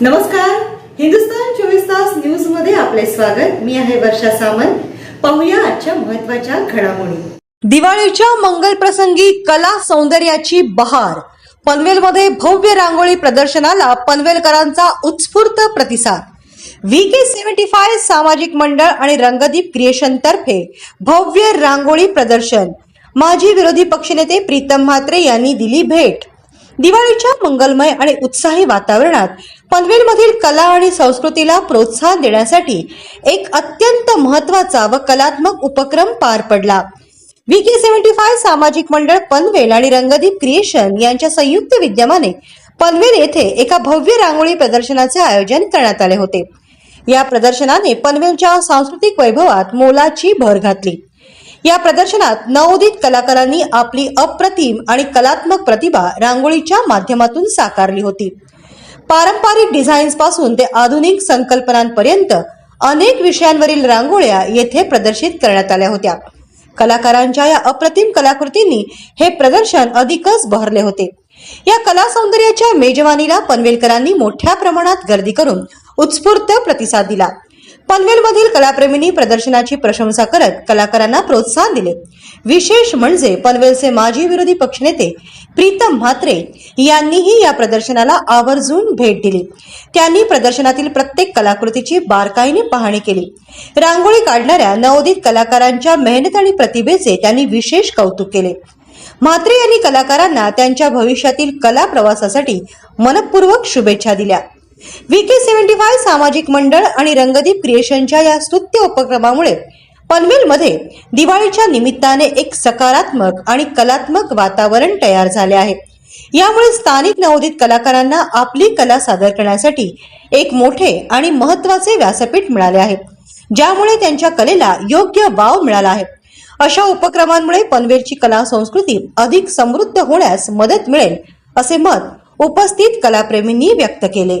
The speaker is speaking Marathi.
नमस्कार. हिंदुस्तान चोवीस तास न्यूजमध्ये आपले स्वागत. मी आहे वर्षा सामंत. पाहूया आजच्या महत्त्वाच्या घडामोडी. दिवाळीच्या मंगल प्रसंगी कला सौंदर्याची बहार. पनवेलमध्ये भव्य रांगोळी प्रदर्शनाला पनवेलकरांचा उत्स्फूर्त प्रतिसाद. व्ही के सेव्हन्टी फाय सामाजिक मंडळ आणि रंगदीप क्रिएशन तर्फे भव्य रांगोळी प्रदर्शन. माजी विरोधी पक्षनेते प्रीतम म्हात्रे यांनी दिली भेट. दिवाळीच्या मंगलमय आणि उत्साही वातावरणात पनवेलमधील कला आणि संस्कृतीला प्रोत्साहन देण्यासाठी एक अत्यंत महत्त्वाचा व कलात्मक उपक्रम पार पडला. व्ही के सेव्हन्टी फाय सामाजिक मंडळ पनवेल आणि रंगदीप क्रिएशन यांच्या संयुक्त विद्यमाने पनवेल येथे एका भव्य रांगोळी प्रदर्शनाचे आयोजन करण्यात आले होते. या प्रदर्शनाने पनवेलच्या सांस्कृतिक वैभवात मोलाची भर घातली. या प्रदर्शनात नवोदित कलाकारांनी आपली अप्रतिम आणि कलात्मक प्रतिभा रांगोळीच्या माध्यमातून साकारली होती. पारंपरिक डिझाईन्सपासून ते आधुनिक संकल्पनांपर्यंत अनेक विषयांवरील रांगोळ्या येथे प्रदर्शित करण्यात आल्या होत्या. कलाकारांच्या या अप्रतिम कलाकृतींनी हे प्रदर्शन अधिकच बहरले होते. या कला सौंदर्याच्या मेजवानीला पनवेलकरांनी मोठ्या प्रमाणात गर्दी करून उत्स्फूर्त प्रतिसाद दिला. पनवेलमधील कलाप्रेमींनी प्रदर्शनाची प्रशंसा करत कलाकारांना प्रोत्साहन दिले. विशेष म्हणजे पनवेलचे माजी विरोधी पक्षनेते प्रीतम म्हात्रे यांनीही या प्रदर्शनाला आवर्जून भेट दिली. त्यांनी प्रदर्शनातील प्रत्येक कलाकृतीची बारकाईने पाहणी केली. रांगोळी काढणाऱ्या नवोदित कलाकारांच्या मेहनत आणि प्रतिभेचे त्यांनी विशेष कौतुक केले. म्हात्रे यांनी कलाकारांना त्यांच्या भविष्यातील कला प्रवासासाठी मनपूर्वक शुभेच्छा दिल्या. के सेव्हन्टी फाय सामाजिक मंडळ आणि रंगदीप क्रिएशनच्या या स्तुत्य उपक्रमामुळे पनवेलमध्ये दिवाळीच्या निमित्ताने एक सकारात्मक आणि कलात्मक वातावरण तयार झाले आहे. यामुळे स्थानिक नवोदित कलाकारांना आपली कला सादर करण्यासाठी एक मोठे आणि महत्त्वाचे व्यासपीठ मिळाले आहे ज्यामुळे त्यांच्या कलेला योग्य वाव मिळाला आहे. अशा उपक्रमांमुळे पनवेलची कला संस्कृती अधिक समृद्ध होण्यास मदत मिळेल असे मत उपस्थित कलाप्रेमींनी व्यक्त केले.